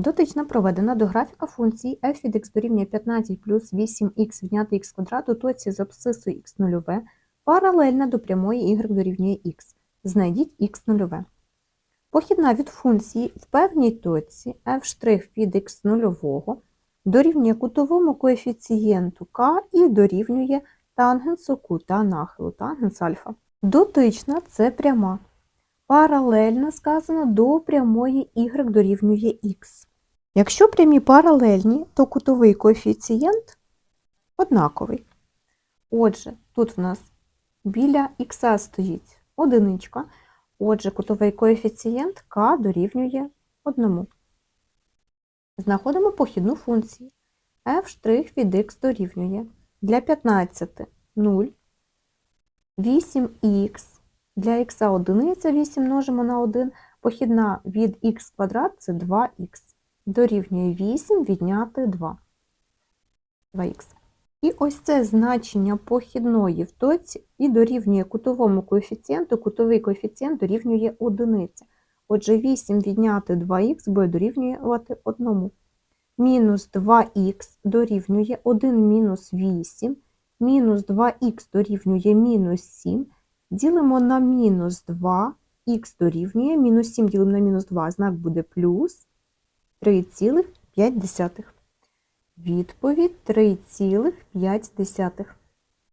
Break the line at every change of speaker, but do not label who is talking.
Дотична проведена до графіка функції f від x дорівнює 15 плюс 8х відняти х квадрат у точці з абсцисою х нульове паралельна до прямої y дорівнює х. Знайдіть х нульове. Похідна від функції в певній точці f' від х нульового дорівнює кутовому коефіцієнту k і дорівнює тангенсу кута нахилу, тангенс альфа. Дотична – це пряма. Паралельна сказано до прямої y дорівнює х. Якщо прямі паралельні, то кутовий коефіцієнт однаковий. Отже, тут в нас біля х стоїть одиничка, отже, кутовий коефіцієнт k дорівнює 1. Знаходимо похідну функцію. f' від x дорівнює для 15 0, 8х, для х одиниця 8 множимо на 1, похідна від х квадрат це 2х дорівнює 8 відняти 2. 2х. І ось це значення похідної в точці і дорівнює кутовому коефіцієнту, кутовий коефіцієнт дорівнює 1. Отже, 8 відняти 2х буде дорівнювати 1. Мінус 2х дорівнює 1 мінус 8, мінус 2х дорівнює мінус 7, ділимо на мінус 2, х дорівнює, мінус 7 ділимо на мінус 2, знак буде плюс 3,5. Відповідь 3,5.